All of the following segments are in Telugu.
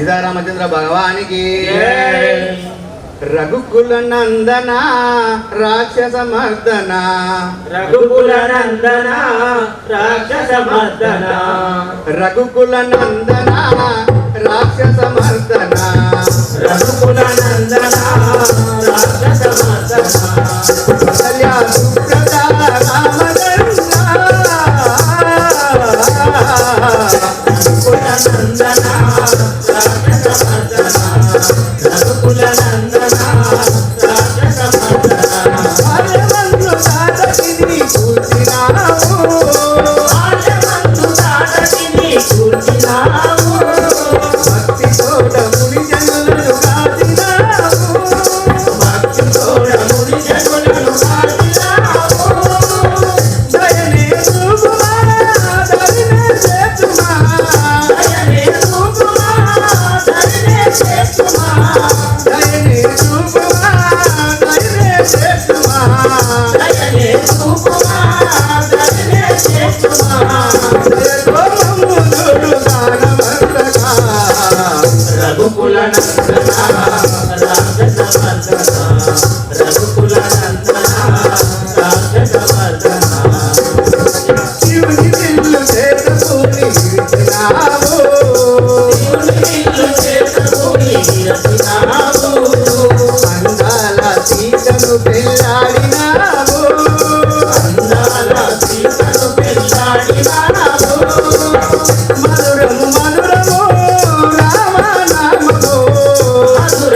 సీతారామచంద్ర భగవానికి. రఘుకుల నందన రాక్షస మర్దన రఘుకుల నందన రాక్షస మర్దన రఘుకుల నందన రాక్షస Let's go.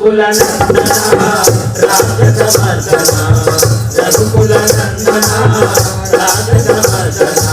రఘుకుల నందన రాజసమర్దన రఘుకుల నందన రాజసమర్దన